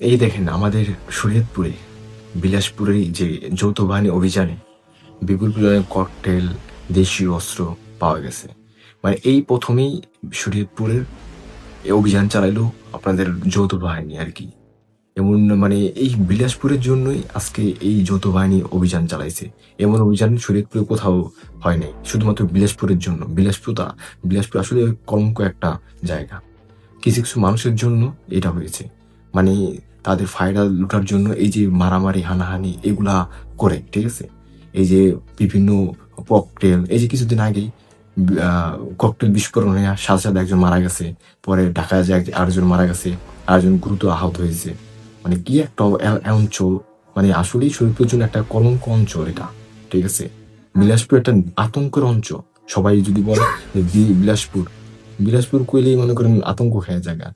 এই দেখেন আমাদের শরীয়তপুরে বিলাসপুরের যে যৌথ বাহিনী অভিযানে বিপুল পরিমাণে ককটেল দেশীয় অস্ত্র পাওয়া গেছে। মানে এই প্রথমেই শরীয়তপুরের এই অভিযান চালাইলো আপনাদের যৌথ বাহিনী আর কি। এমন মানে এই বিলাসপুরের জন্যই আজকে এই যৌথ বাহিনী অভিযান চালাইছে। এমন অভিযান শরীয়তপুরে কোথাও হয় নাই, শুধুমাত্র বিলাসপুরের জন্য। বিলাসপুরতা বিলাসপুর আসলে কলঙ্ক একটা জায়গা। কিছু কিছু মানুষের জন্য এটা হয়েছে। মানে তাদের ফায়দা লুটার জন্য এই যে মারামারি, হানাহানি এগুলা করে, ঠিক আছে? এই যে বিভিন্ন ককটেল এই যে কিছুদিন আগেই ককটেল বিস্ফোরণ সাথে সাথে একজন মারা গেছে, পরে ঢাকা যে আরেকজন মারা গেছে, আরেকজন গুরুতর আহত হয়েছে। মানে কি একটা অঞ্চল মানে আসলেই শরীরপুর জন্য একটা কলঙ্ক অঞ্চল এটা, ঠিক আছে? বিলাসপুর একটা আতঙ্কের অঞ্চল। সবাই যদি বলে যে বিলাসপুর বিলাসপুর কইলেই মনে করেন আতঙ্ক হয়ে জায়গা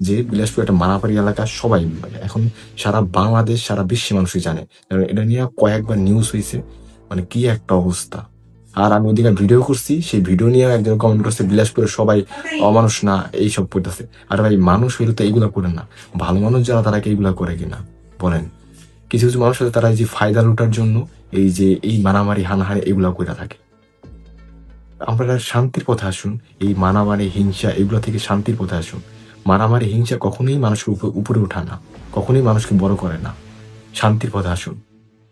যে বিলাসপুর একটা মারামারি এলাকা সবাই এখন সারা বাংলাদেশ, সারা বিশ্বে মানুষই জানে। এটা নিয়ে কয়েকবার নিউজ হয়েছে মানে কি একটা অবস্থা। আর আমি ওদিকে ভিডিও করছি, সেই ভিডিও নিয়ে একজন কমেন্ট করছে, বিলাসপুরের সবাই অমানুষ না, এইসব করতেছে। আর ভাই, মানুষ হইলে তো এইগুলা করে না। ভালো মানুষ যারা, তারা কি এইগুলা করে কিনা? বলেন। কিছু কিছু মানুষ তারা এই যে ফায়দা লুটার জন্য এই যে এই মারামারি, হানাহানি এগুলা করে থাকে। আপনারা শান্তির পথে আসুন, এই মানামারি হিংসা এগুলো থেকে শান্তির পথে আসুন। মারামারি, হিংসা কখনোই মানুষকে উপর- ওঠা না। কখনোই মানুষকে বড় করে না। শান্তির পথে আসুন।